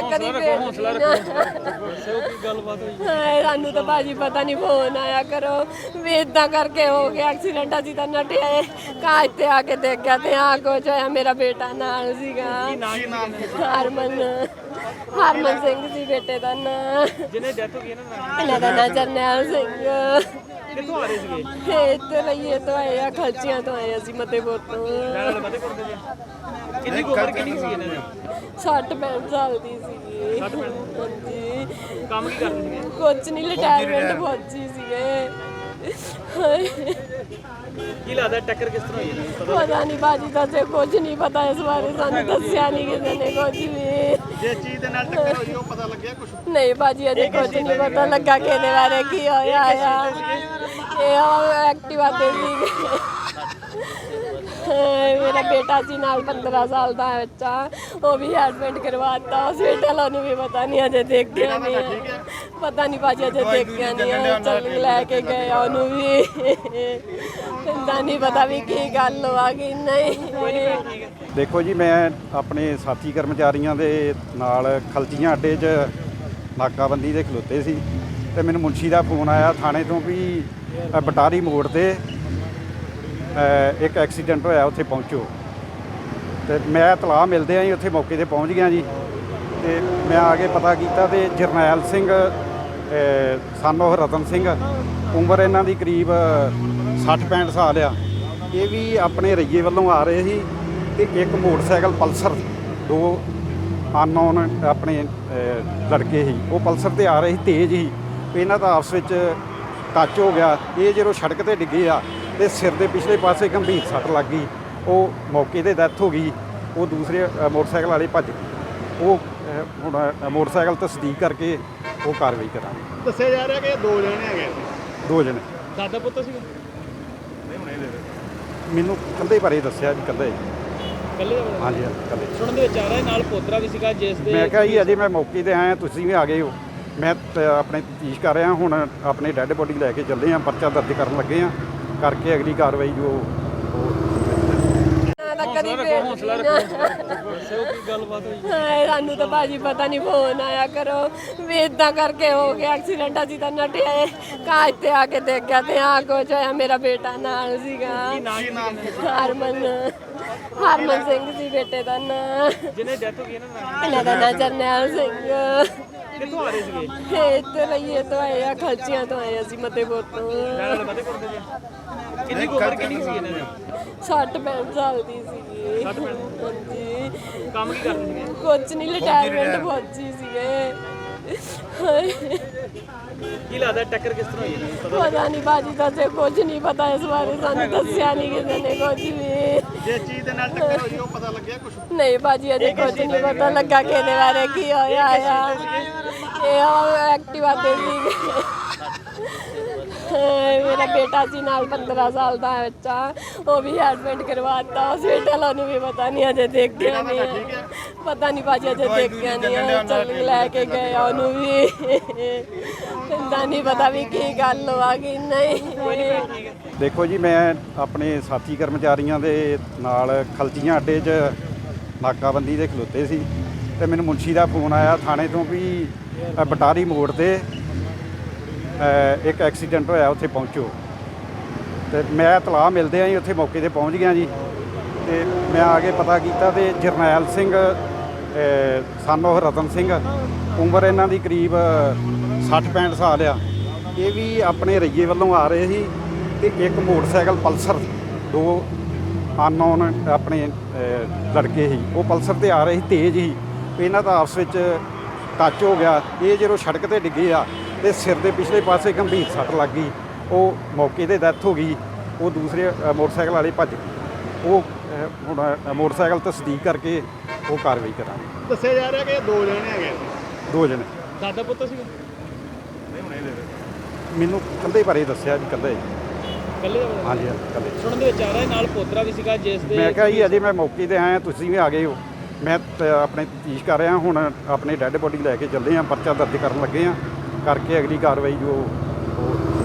ਤਾਂ ਕਦੀ ਹੌਸਲਾ ਰੱਖੋ। ਦੱਸੋ ਕੀ ਗੱਲਬਾਤ ਹੋਈ? ਸਾਨੂੰ ਤਾਂ ਭਾਜੀ ਪਤਾ ਨਹੀਂ ਫੋਨ ਆਇਆ ਕਰੋ। ਵੀ ਇਦਾਂ ਕਰਕੇ ਹੋ ਗਿਆ ਐਕਸੀਡੈਂਟ ਅਸੀਂ ਤਾਂ ਨਟੇ ਆਏ ਕਾਜ ਤੇ ਆ ਕੇ ਦੇਖਿਆ ਤੇ ਆ ਕੁਝ ਹੋਇਆ ਮੇਰਾ ਬੇਟਾ ਨਾਲ ਸੀਗਾ। ਹਰਮਨ। ਹਰਮਨ ਸਿੰਘ ਸੀ ਬੇਟੇ ਦਾ ਨਾਂ। ਜਿਹਨੇ ਡੈਥ ਹੋ ਗਈ ਦਾ ਇਹਨਾਂ ਦਾ ਨਾਂ ਜਰਨੈਲ ਸਿੰਘ। ਕਿੱਥੋਂ ਆ ਰਹੇ ਸੀਗੇ? ਇੱਥੇ ਲਈਏ ਤੋਂ ਆਏ ਆ ਖਲਚੀਆਂ ਤੋਂ ਆਏ ਅਸੀਂ ਮਤੇਪੁਰ ਤੋਂ। ਨਾਲ ਮਤੇ ਕਰਦੇ ਜੀ ਕਿੰਨੀ ਕੁ ਉਮਰ ਕਿੰਨੀ ਕੁ ਸੀ ਇਹਨਾਂ ਦੀ? 60 65 ਸਾਲ ਦੀ ਸੀਗੀ ਹਾਂਜੀ। ਕੰਮ ਕੀ ਕਰਦੇ ਸੀਗੇ? ਕੁਝ ਨਹੀਂ ਰਿਟਾਇਰਮੈਂਟ ਫੌਜੀ ਸੀਗੇ। ਹਾਏ, ਕੀ ਲੱਗਦਾ ਟੱਕਰ ਕਿਸ ਤਰ੍ਹਾਂ ਹੋਈ ਇਹਨਾਂ ਦੀ? ਪਤਾ ਪਤਾ ਨਹੀਂ ਬਾਜੀ ਦਾ ਤੇ ਕੁਝ ਨਹੀਂ ਪਤਾ ਇਸ ਬਾਰੇ। ਸਾਨੂੰ ਦੱਸਿਆ ਨਹੀਂ ਕਿਸੇ ਨੇ ਕੁਝ ਵੀ। ਜੇ ਚੀਜ਼ ਦੇ ਨਾਲ ਟੱਕਰ ਹੋਈ ਉਹ ਪਤਾ ਲੱਗਿਆ ਕੁਝ ਨਹੀਂ ਬਾਜੀ ਅਜੇ ਕੁਝ ਨਹੀਂ ਪਤਾ ਲੱਗਾ ਕਿ ਇਹਦੇ ਬਾਰੇ ਕੀ ਹੋਇਆ ਆ। ਇਹ ਉਹ ਐਕਟਿਵਾ ਤੇ ਸੀ ਮੇਰਾ ਬੇਟਾ ਸੀ ਨਾਲ 15 ਸਾਲ ਦਾ ਬੱਚਾ ਉਹ ਵੀ ਐਡਮਿਟ ਕਰਵਾਤਾ ਹਸਪੀਟਲ ਉਹਨੂੰ ਵੀ ਪਤਾ ਨਹੀਂ ਅਜੇ ਦੇਖਿਆ ਨਹੀਂ ਹੈ। ਪਤਾ ਨਹੀਂ ਬਾਜੀ ਅਜੇ ਦੇਖਿਆ ਨਹੀਂ ਹੈ। ਚੱਲ ਲੈ ਕੇ ਗਏ ਆ ਉਹਨੂੰ ਵੀ ਇੰਦਾ ਨਹੀਂ ਪਤਾ ਵੀ ਕੀ ਗੱਲ ਹੋਆ ਕਿ ਨਹੀਂ ਦੇਖੋ ਜੀ ਮੈਂ ਆਪਣੇ ਸਾਥੀ ਕਰਮਚਾਰੀਆਂ ਦੇ ਨਾਲ ਖਲਚੀਆਂ ਅੱਡੇ 'ਚ ਨਾਕਾਬੰਦੀ ਦੇ ਖਲੋਤੇ ਸੀ ਤੇ ਮੈਨੂੰ ਮੁਨਸ਼ੀ ਦਾ ਫੋਨ ਆਇਆ ਥਾਣੇ ਤੋਂ ਵੀ ਅ, ਬਟਾਰੀ ਮੋੜ ਤੇ ਇੱਕ ਐਕਸੀਡੈਂਟ ਹੋਇਆ, ਉੱਥੇ ਪਹੁੰਚੋ। ਤੇ ਮੈਂ ਤਲਾਹ ਮਿਲਦੇ ਆਂ ਜੀ ਉੱਥੇ ਮੌਕੇ ਤੇ ਪਹੁੰਚ ਗਿਆ ਜੀ। ਤੇ ਮੈਂ ਆ ਕੇ ਪਤਾ ਕੀਤਾ ਤੇ ਜਰਨੈਲ ਸਿੰਘ ਸਨ ਉਹ ਰਤਨ ਸਿੰਘ, ਉਮਰ ਇਹਨਾਂ ਦੀ ਕਰੀਬ 60-65 ਸਾਲ ਆ। ਇਹ ਵੀ ਆਪਣੇ ਰਈਏ ਵੱਲੋਂ ਆ ਰਹੇ ਸੀ ਤੇ ਇੱਕ ਮੋਟਰਸਾਈਕਲ ਪਲਸਰ, ਦੋ ਅਨਨੋਨ ਆਪਣੇ ਲੜਕੇ ਸੀ। ਉਹ ਪਲਸਰ ਤੇ ਆ ਰਹੇ ਸੀ, ਤੇਜ਼ ਹੀ ਇਹਨਾਂ ਦਾ ਆਪਸ ਵਿੱਚ ਟੱਚ ਹੋ ਗਿਆ। ਇਹ ਜਦੋਂ ਸੜਕ ਤੇ ਡਿੱਗੇ ਆ ਤੇ ਸਿਰ ਦੇ ਪਿਛਲੇ ਪਾਸੇ ਗੰਭੀਰ ਸੱਟ ਲੱਗ ਗਈ। ਉਹ ਮੌਕੇ ਤੇ ਡੈਥ ਹੋ ਗਈ। ਉਹ ਦੂਸਰੇ ਅ, ਮੋਟਰਸਾਈਕਲ ਵਾਲੇ ਭੱਜ ਗਏ। ਉਹ ਅ, ਹੁਣ ਅ, ਮੋਟਰਸਾਈਕਲ ਤਸਦੀਕ ਕਰਕੇ ਉਹ ਕਾਰਵਾਈ ਕਰਾਂਗੇ। ਦੱਸਿਆ ਜਾ ਰਿਹਾ ਕਿ ਇਹ ਦੋ ਜਣੇ ਹੈਗੇ ਸੀ ਦੋ ਜਣੇ। ਦਾਦਾ ਪੁੱਤ ਸੀਗੇ? ਮੈਨੂੰ ਕੱਲੇ ਬਾਰੇ ਦੱਸਿਆ ਜੀ ਕੱਲੇ ਕੱਲੇ ਦਾ? ਹਾਂਜੀ ਹਾਂਜੀ ਕੱਲੇ ਸੁਣਨ ਦੇ ਵਿੱਚ ਆ ਰਿਹਾ ਨਾਲ ਪੋਤਰਾ ਵੀ ਸੀਗਾ ਜਿਸ ਦੇ ਮੈਂ ਕਿਹਾ ਜੀ ਅਜੇ ਮੈਂ ਮੌਕੇ ਤੇ ਆਇਆ ਤੁਸੀਂ ਵੀ ਆ ਗਏ ਹੋ। ਮੈਂ ਤ- ਆਪਣੇ ਤਫਤੀਸ਼ ਕਰ ਰਿਹਾ ਹੁਣ ਆਪਣੇ ਡੈੱਡ ਬੋਡੀ ਲੈ ਕੇ ਚੱਲੇ ਆ ਪਰਚਾ ਦਰਜ ਕਰਨ ਲੱਗੇ ਆ। ਕਰਕੇ ਅਗਲੀ ਕਾਰਵਾਈ ਜੋ ਨਾ ਕਦੀ ਗੱਲਬਾਤ ਹੋਈ? ਹਾਏ ਸਾਨੂੰ ਤਾਂ ਭਾਜੀ ਪਤਾ ਨਹੀਂ ਫੋਨ ਆਇਆ ਕਰੋ। ਵੀ ਇਦਾਂ ਕਰਕੇ ਹੋ ਗਿਆ ਐਕਸੀਡੈਂਟ ਅਸੀਂ ਤਾਂ ਨਟੇ ਆਏ ਕਾਜ ਤੇ ਆ ਕੇ ਦੇਖਿਆ ਤੇ ਆ ਕੁਝ ਹੋਇਆ ਮੇਰਾ ਬੇਟਾ ਨਾਲ ਸੀਗਾ। ਹਰਮਨ। ਹਰਮਨ ਸਿੰਘ ਸੀ ਬੇਟੇ ਦਾ ਨਾਂ। ਜਿਹਨੇ ਡੈਥ ਹੋ ਗਈ ਇਹਨਾਂ ਦਾ ਇਹਨਾਂ ਦਾ ਨਾਂ ਜਰਨੈਲ ਸਿੰਘ। ਕਿੱਥੋਂ ਆ ਰਹੇ ਸੀਗੇ? ਲਈਏ ਤੋਂ ਆਏ ਆ ਖਲਚੀਆਂ ਤੋਂ ਆਏ ਅਸੀਂ ਮਤੇਪੁਰ ਤੋਂ। ਨਾਲ ਮਤੇ ਕਰਦੇ ਜੀ। ਕਿੰਨੀ ਕੁ ਉਮਰ ਕਿੰਨੀ ਕੁ ਸੀ ਇਹਨਾਂ ਦੀ? 60 65 ਸਾਲ ਦੀ ਸੀਗੀ। ਹਾਂਜੀ। ਕੰਮ ਕੀ ਕਰਦੇ ਸੀਗੇ? ਕੁਝ ਨਹੀਂ ਰਿਟਾਇਰਮੈਂਟ ਫੌਜੀ ਸੀਗੇ। ਕੀ ਲੱਗਦਾ ਟੱਕਰ ਕਿਸ ਤਰ੍ਹਾਂ ਹੋਈ ਦੀ ਪਤਾ ਪਤਾ ਨਹੀਂ ਬਾਜੀ ਦਾ ਤੇ ਕੁਝ ਨਹੀਂ ਪਤਾ ਇਸ ਬਾਰੇ ਸਾਨੂੰ ਦੱਸਿਆ ਨਹੀਂ ਕਿਸੇ ਨੇ ਕੁਝ ਵੀ। ਜੇ ਚੀਜ਼ ਦੇ ਨਾਲ ਟੱਕਰ ਹੋਈ ਉਹ ਪਤਾ ਲੱਗਿਆ ਕੁਝ ਨਹੀਂ ਬਾਜੀ ਅਜੇ ਕੁਝ ਨਹੀਂ ਪਤਾ ਲੱਗਾ ਕਿ ਇਹਦੇ ਬਾਰੇ ਕੀ ਹੋਇਆ ਆ ਇਹ ਉਹ ਐਕਟਿਵਾ ਤੇ ਸੀ। ਮੇਰਾ ਬੇਟਾ ਸੀ ਨਾਲ 15 ਸਾਲ ਦਾ ਬੱਚਾ ਉਹ ਵੀ ਐਡਮਿਟ ਕਰਵਾਤਾ ਹਸਪੀਟਲ ਉਹਨੂੰ ਵੀ ਪਤਾ ਨਹੀਂ ਅਜੇ ਦੇਖਿਆ ਨਹੀਂ ਹੈ। ਪਤਾ ਨਹੀਂ ਬਾਜੀ ਅਜੇ ਦੇਖਿਆ ਨਹੀਂ ਹੈ। ਚੱਲ ਲੈ ਕੇ ਗਏ ਆ ਉਹਨੂੰ ਵੀ। ਇੰਦਾ ਨਹੀਂ ਪਤਾ ਵੀ ਕੀ ਗੱਲ ਹੋਆ ਕਿ ਨਹੀਂ। ਦੇਖੋ ਜੀ ਮੈਂ ਆਪਣੇ ਸਾਥੀ ਕਰਮਚਾਰੀਆਂ ਦੇ ਨਾਲ ਖਲਚੀਆਂ ਅੱਡੇ 'ਚ ਨਾਕਾਬੰਦੀ ਦੇ ਖਲੋਤੇ ਸੀ ਤੇ ਮੈਨੂੰ ਮੁਨਸ਼ੀ ਦਾ ਫੋਨ ਆਇਆ ਥਾਣੇ ਤੋਂ ਵੀ ਬਟਾਰੀ ਮੋੜ ਤੇ ਇੱਕ ਐਕਸੀਡੈਂਟ ਹੋਇਆ ਉੱਥੇ ਪਹੁੰਚੋ। ਤੇ ਮੈਂ ਤਲਾਹ ਮਿਲਦੇ ਆਂ ਜੀ ਉੱਥੇ ਮੌਕੇ ਤੇ ਪਹੁੰਚ ਗਿਆ ਜੀ। ਤੇ ਮੈਂ ਆ ਕੇ ਪਤਾ ਕੀਤਾ ਤੇ ਜਰਨੈਲ ਸਿੰਘ ਸਨ ਉਹ ਰਤਨ ਸਿੰਘ ਉਮਰ ਇਹਨਾਂ ਦੀ ਕਰੀਬ 60-65 ਸਾਲ ਆ। ਇਹ ਵੀ ਆਪਣੇ ਰਈਏ ਵੱਲੋਂ ਆ ਰਹੇ ਸੀ ਤੇ ਇੱਕ ਮੋਟਰਸਾਈਕਲ ਪਲਸਰ ਦੋ ਅਨਨੋਨ ਆਪਣੇ ਲੜਕੇ ਸੀ। ਉਹ ਪਲਸਰ ਤੇ ਆ ਰਹੇ ਸੀ ਤੇਜ਼ ਸੀ। ਇਹਨਾਂ ਦਾ ਆਪਸ ਵਿੱਚ ਟੱਚ ਹੋ ਗਿਆ। ਇਹ ਜਦੋਂ ਸੜਕ ਤੇ ਡਿੱਗੇ ਆ ਤੇ ਸਿਰ ਦੇ ਪਿਛਲੇ ਪਾਸੇ ਗੰਭੀਰ ਸੱਟ ਲੱਗ ਗਈ। ਉਹ ਮੌਕੇ ਤੇ ਡੈਥ ਹੋ ਗਈ। ਉਹ ਦੂਸਰੇ ਮੋਟਰਸਾਈਕਲ ਵਾਲੇ ਭੱਜ ਗਏ। ਉਹ ਅ, ਹੁਣ ਅ, ਮੋਟਰਸਾਈਕਲ ਤਸਦੀਕ ਕਰਕੇ ਉਹ ਕਾਰਵਾਈ ਕਰਾਂਗੇ। ਦੱਸਿਆ ਜਾ ਰਿਹਾ ਕਿ ਇਹ ਦੋ ਜਣੇ ਹੈਗੇ ਸੀ ਦੋ ਜਣੇ। ਦਾਦਾ ਪੁੱਤ ਸੀਗੇ? ਮੈਨੂੰ ਕੱਲੇ ਬਾਰੇ ਦੱਸਿਆ ਜੀ ਕੱਲੇ। ਕੱਲੇ ਦਾ? ਹਾਂਜੀ ਹਾਂਜੀ ਕੱਲੇ। ਸੁਣਨ ਦੇ ਵਿੱਚ ਆ ਰਿਹਾ ਨਾਲ ਪੋਤਰਾ ਵੀ ਸੀਗਾ ਜਿਸ ਦੇ ਮੈਂ ਕਿਹਾ ਜੀ ਅਜੇ ਮੈਂ ਮੌਕੇ ਤੇ ਆਇਆ ਤੁਸੀਂ ਵੀ ਆ ਗਏ ਹੋ। ਮੈਂ ਤ- ਆਪਣੇ ਤਫਤੀਸ਼ ਕਰ ਰਿਹਾ ਹੁਣ ਆਪਣੇ ਡੈੱਡ ਬੋਡੀ ਲੈ ਕੇ ਚੱਲੇ ਆ ਪਰਚਾ ਦਰਜ ਕਰਨ ਲੱਗੇ ਆ। ਕਰਕੇ ਅਗਲੀ ਕਾਰਵਾਈ ਜੋ ਉਹ